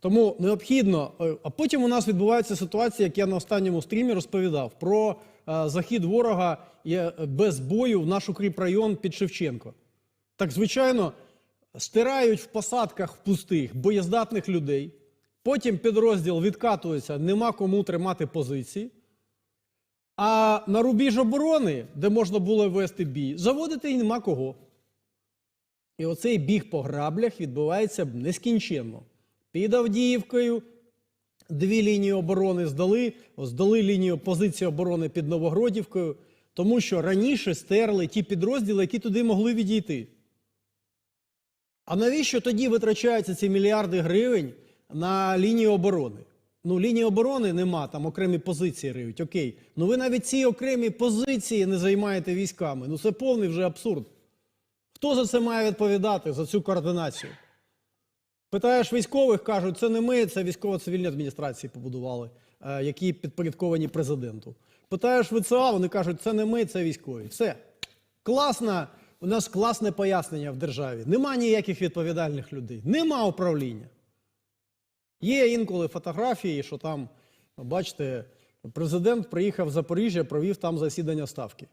Тому необхідно, е, а потім у нас відбувається ситуація, як я на останньому стрімі розповідав, про е, захід ворога е, без бою в наш укріпрайон під Шевченко. Так, звичайно, стирають в посадках в пустих боєздатних людей. Потім підрозділ відкатується, нема кому тримати позиції. А на рубіж оборони, де можна було вести бій, заводити і нема кого. І оцей біг по граблях відбувається нескінченно. Під Авдіївкою дві лінії оборони здали, здали лінію позиції оборони під Новогродівкою, тому що раніше стерли ті підрозділи, які туди могли відійти. А навіщо тоді витрачаються ці мільярди гривень на лінію оборони? Ну, лінії оборони нема, там окремі позиції риють. Окей. Ну ви навіть ці окремі позиції не займаєте військами. Ну це повний вже абсурд. Хто за це має відповідати, за цю координацію? Питаєш військових, кажуть, це не ми, це військово-цивільні адміністрації побудували, е, які підпорядковані президенту. Питаєш ВЦА, вони кажуть, це не ми, це військові. Все. Класно, у нас класне пояснення в державі. Нема ніяких відповідальних людей, нема управління. Є інколи фотографії, що там, бачите, президент приїхав в Запоріжжя, провів там засідання ставки.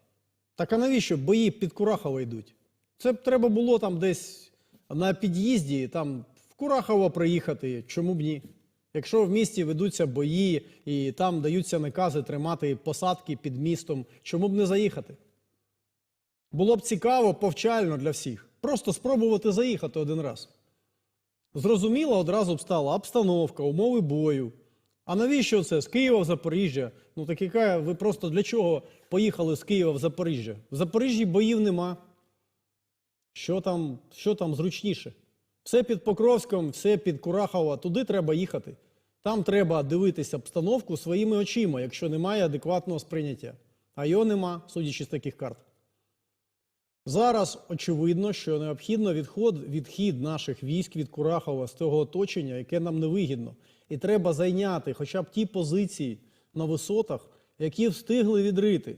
Так а навіщо бої під Курахово йдуть? Це б треба було там десь на під'їзді, там Курахово приїхати. Чому б ні? Якщо в місті ведуться бої і там даються накази тримати посадки під містом, чому б не заїхати? Було б цікаво, повчально для всіх. Просто спробувати заїхати один раз. Зрозуміло, одразу б стала обстановка, умови бою. А навіщо це? З Києва в Запоріжжя? Ну так яка ви просто для чого поїхали з Києва в Запоріжжя? В Запоріжжі боїв нема. Що там, що там зручніше? Все під Покровськом, все під Курахово, туди треба їхати. Там треба дивитися обстановку своїми очима, якщо немає адекватного сприйняття. А його нема, судячи з таких карт. Зараз очевидно, що необхідно відход, відхід наших військ від Курахова з того оточення, яке нам не вигідно. І треба зайняти хоча б ті позиції на висотах, які встигли відрити.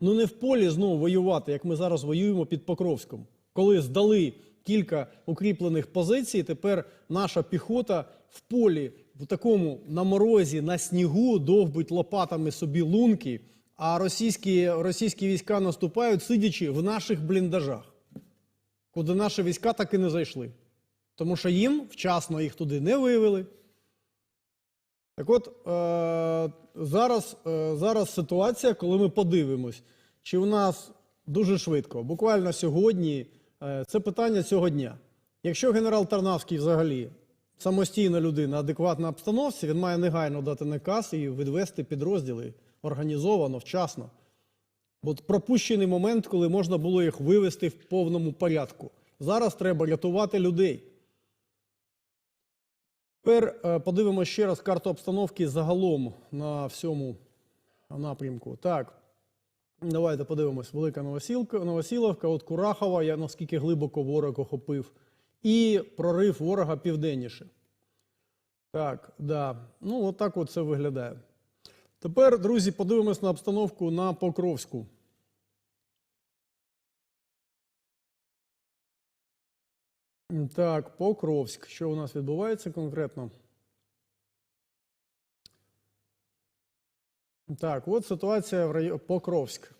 Ну не в полі знову воювати, як ми зараз воюємо під Покровськом. Коли здали кілька укріплених позицій, тепер наша піхота в полі, в такому на морозі, на снігу, довбить лопатами собі лунки, а російські, російські війська наступають, сидячи в наших бліндажах, куди наші війська так і не зайшли. Тому що їм вчасно їх туди не вивели. Так от, е, зараз, е, зараз ситуація, коли ми подивимось, чи в нас дуже швидко, буквально сьогодні, це питання цього дня. Якщо генерал Тарнавський взагалі самостійна людина, адекватна обстановці, він має негайно дати наказ і відвести підрозділи організовано, вчасно. Бо пропущений момент, коли можна було їх вивести в повному порядку. Зараз треба рятувати людей. Тепер е, подивимося ще раз карту обстановки загалом на всьому напрямку. Так, давайте подивимось. Велика Новосілка, Новосіловка, от Курахова, я наскільки глибоко ворог охопив, і прорив ворога південніше. Так, да. Ну, от так от це виглядає. Тепер, друзі, подивимось на обстановку на Покровську. Так, Покровськ. Що у нас відбувається конкретно? Так, от ситуація в районі Покровськ.